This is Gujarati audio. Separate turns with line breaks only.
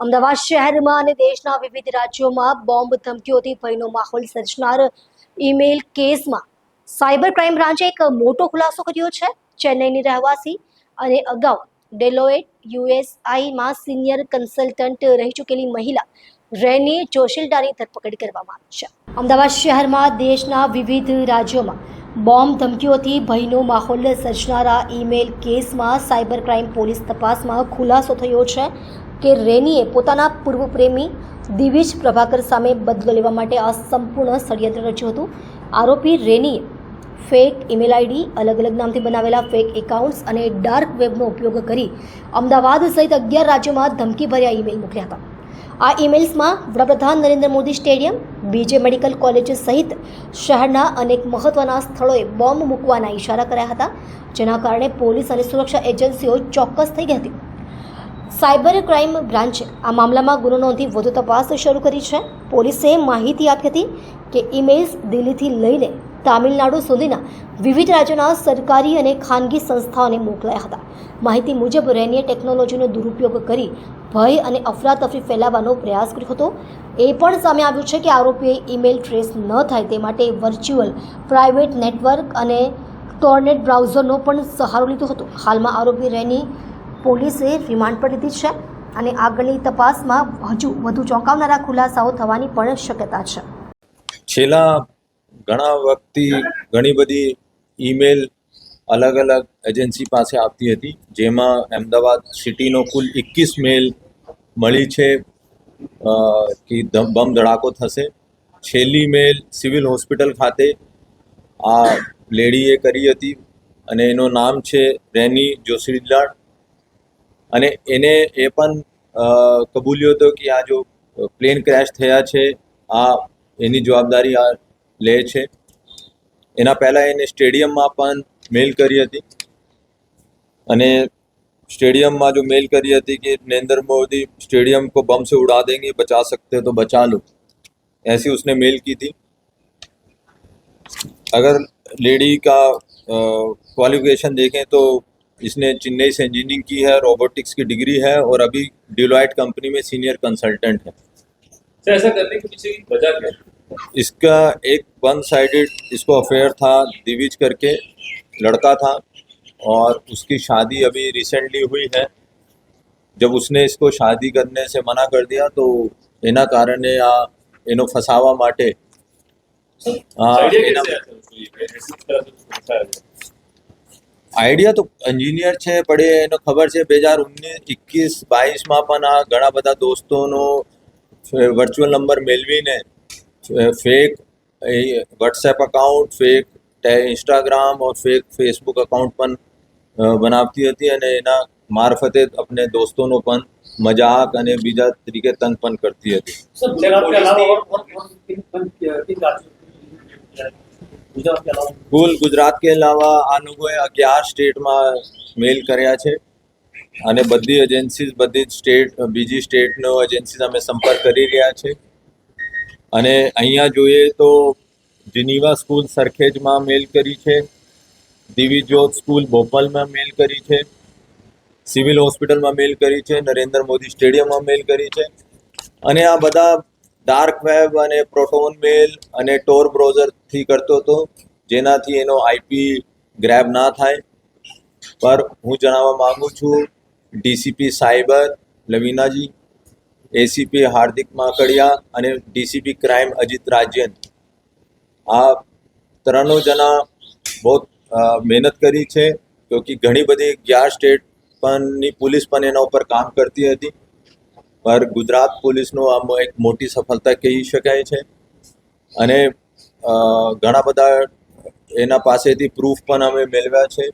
અમદાવાદ શહેરમાં અને દેશના વિવિધ રાજ્યોમાં બોમ્બ ધમકીઓથી ભયનો માહોલ સર્જનાર ઈમેલ કેસમાં સાયબર ક્રાઇમ બ્રાન્ચે એક મોટો ખુલાસો કર્યો છે. ચેન્નઈની રહેવાસી અને અગાઉ ડેલોએટ યુએસઆઈમાં સિનિયર કન્સલ્ટન્ટ રહી ચૂકેલી મહિલા રેની જોશિલ્ડાની ધરપકડ કરવામાં આવી છે. અમદાવાદ શહેરમાં દેશના વિવિધ રાજ્યોમાં બોમ્બ ધમકીઓથી ભયનો માહોલ સર્જનારા ઈમેલ કેસમાં સાયબર ક્રાઇમ પોલીસ તપાસમાં ખુલાસો થયો છે. કે રેનીએ પોતાના પૂર્વ પ્રેમી દિવિજ પ્રભાકર સામે બદલો લેવા માટે આ સંપૂર્ણ ષડયંત્ર રચ્યું હતું. આરોપી રેનીએ ફેક ઈમેલ આઈડી અલગ અલગ નામથી બનાવેલા ફેક એકાઉન્ટ્સ અને ડાર્ક વેબનો ઉપયોગ કરી અમદાવાદ સહિત અગિયાર રાજ્યોમાં ધમકીભર્યા ઈમેલ મોકલ્યા હતા. આ ઈમેલ્સમાં વડાપ્રધાન Narendra Modi stadium, BJ medical college સહિત શહેરના અનેક મહત્વના સ્થળોએ બોમ્બ મૂકવાના ઇશારા કર્યા હતા, જેના કારણે પોલીસ અને સુરક્ષા એજન્સીઓ ચોક્કસ થઈ ગઈ હતી. સાયબર ક્રાઇમ બ્રાન્ચે આ મામલામાં ગુનો નોંધી વધુ તપાસ શરૂ કરી છે. પોલીસે માહિતી આપી હતી કે ઈમેલ્સ દિલ્હીથી લઈને તામિલનાડુ સુધીના વિવિધ રાજ્યોના સરકારી અને ખાનગી સંસ્થાઓને મોકલાયા હતા. માહિતી મુજબ રેનીએ ટેકનોલોજીનો દુરુપયોગ કરી ભય અને અફરાતફરી ફેલાવવાનો પ્રયાસ કર્યો હતો. એ પણ સામે આવ્યું છે કે આરોપીએ ઈમેલ ટ્રેસ ન થાય તે માટે વર્ચ્યુઅલ પ્રાઇવેટ નેટવર્ક અને ટોર્નેટ બ્રાઉઝરનો પણ સહારો લીધો હતો. હાલમાં આરોપી રેની પોલીસે રિમાન્ડ પર લીધી છે અને આગળની તપાસમાં હજુ વધુ ચોંકાવનારા ખુલાસાઓ થવાની પણ શક્યતા છે.
છેલ્લા ઘણા વખતથી ઘણી બધી ઈમેલ અલગ અલગ એજન્સી પાસે આવતી હતી, જેમાં અમદાવાદ સિટીનો કુલ એકવીસ મેલ મળી છે કે બમ ધડાકો થશે. છેલ્લી મેલ સિવિલ હોસ્પિટલ ખાતે આ લેડીએ કરી હતી અને એનું નામ છે રેની જોશીલાડ. અને એને એ પણ અ, કબૂલ્યો હતો કે આ જો પ્લેન ક્રેશ થયા છે આ એની જવાબદારી આ લે છે એના પહેલાં એને સ્ટેડિયમમાં પણ મેલ કરી હતી અને स्टेडियम जो मेल करी थी कि नरेंद्र मोदी स्टेडियम को बम से उड़ा देंगे बचा सकते हैं तो बचा लो ऐसी उसने मेल की थी अगर लेडी का क्वालिफिकेशन देखें तो इसने चेन्नई से इंजीनियरिंग की है रोबोटिक्स की डिग्री है और अभी डिलॉयट कंपनी में सीनियर कंसल्टेंट है
सर ऐसा करने के पीछे की वजह क्या है
इसका एक वन साइडेड इसको अफेयर था दिविज करके लड़का था और उसकी शादी अभी रिसेंटली हुई है जब उसने इसको शादी करने से मना कर दिया तो એના કારણે આ એનો ફસાવા માટે આ
आइडिया
એના આઈડિયા તો એન્જિનિયર છે પડે એનો ખબર છે બે હજાર ઓગણીસ એકવીસ બાવીસમાં પણ આ ઘણા બધા દોસ્તોનો વર્ચ્યુઅલ નંબર મેળવીને fake WhatsApp account fake Instagram or fake Facebook account પણ બનાવતી હતી અને એના મારફતે આપણે દોસ્તોનો પણ મજાક અને બીજા તરીકે તંગ પણ કરતી હતી કુલ ગુજરાત કે અલાવા આ અગિયાર સ્ટેટમાં મેલ કર્યા છે. અને બધી એજન્સીઝ બધી જ સ્ટેટ બીજી સ્ટેટનો એજન્સીઝ અમે સંપર્ક કરી રહ્યા છે. અને અહીંયા જોઈએ તો જીનીવા સ્કૂલ સરખેજમાં મેલ કરી છે. દિવી જ્યોત સ્કૂલ ભોપાલમાં મેલ કરી છે. સિવિલ હોસ્પિટલમાં મેલ કરી છે. નરેન્દ્ર મોદી સ્ટેડિયમમાં મેલ કરી છે. અને આ બધા ડાર્ક વેબ અને પ્રોટોન મેલ અને ટોર બ્રાઉઝરથી કરતો હતો. જેનાથી એનો આઈપી ગ્રેબ ના થાય. પર હું જણાવવા માંગુ છું ડીસીપી સાયબર લવીનાજી એસીપી હાર્દિક માકડિયા અને ડીસીપી ક્રાઇમ અજીત રાજ્યન. આ ત્રણો જણા બહુ મહેનત કરી છે કે ઘણી બધી અગિયાર સ્ટેટ પણની પોલીસ પણ એના ઉપર કામ કરતી હતી. પર ગુજરાત પોલીસનો આમ એક મોટી સફળતા કહી શકાય છે. અને ઘણા બધા એના પાસેથી પ્રૂફ પણ અમે મેળવ્યા છે.